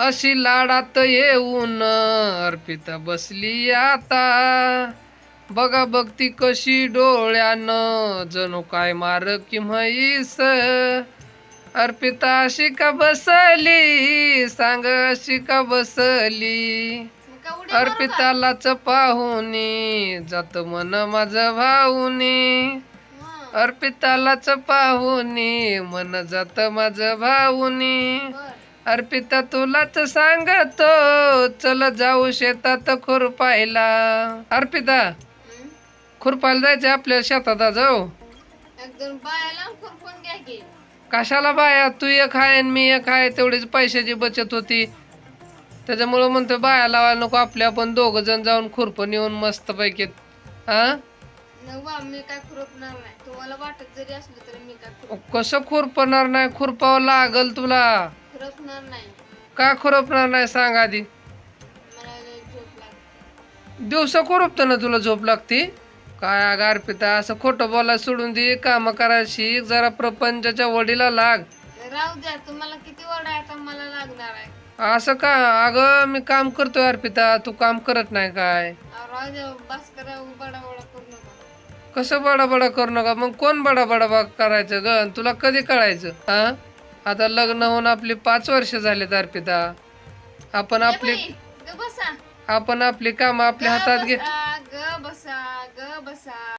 अशी लाडात येऊन अर्पिता बसली आता. बघा बघती कशी डोळ्यानं जणू काय मार की म्हैस. अर्पिता अशी का बसली? सांग अशी का बसली? अर्पितालाच पाहुनी जात मन माझ भाऊनी. अर्पितालाच पाहुनी मन जात माझ भाऊनी. अर्पिता तुलाच सांगतो चल जाऊ शेतात खुरपायला अर्पिता हं? खुरपायला जायचं आपल्या शेतात आज, जाऊ एकदम बायाला खुरपून घ्या की. कशाला बाया? तू एक आहे आणि मी एक आहे तेवढीच पैशाची बचत होती. त्याच्यामुळं म्हणतो बाया लावायला नको आपले आपण दोघ जण जाऊन खुरपण येऊन मस्त पैकी. हा न बा मी काय खुरपणार नाही. तुम्हाला वाटत जरी असलं तरी मी काय खुरप कसं खुरपणार नाही? खुरपावं लागल तुला. खुरपणार नाही. का खुरपणार नाही सांग आधी. मला लय झोप लागते. दिवसा खुरपतं ना तुला झोप लागते? काय अगं अर्पिता असं खोटं बोलायला सोडून दे काम करायला शिक जरा प्रपंचाच्या वडीला लाग. राहू द्या तुम्हाला किती आहे आता मला लागणार आहे. असं का? अगं मी काम करतोय अर्पिता तू काम करत नाही काय? अहो, राहू द्या बस करा नका. कसं बडा बडा करू नका? मग कोण बडा बडा बा करायचं ग? तुला कधी कळायचं हा? आता लग्न होऊन आपली पाच वर्ष झालेत अर्पिता. आपण आपली बसा. आपण आपली काम आपल्या हातात घे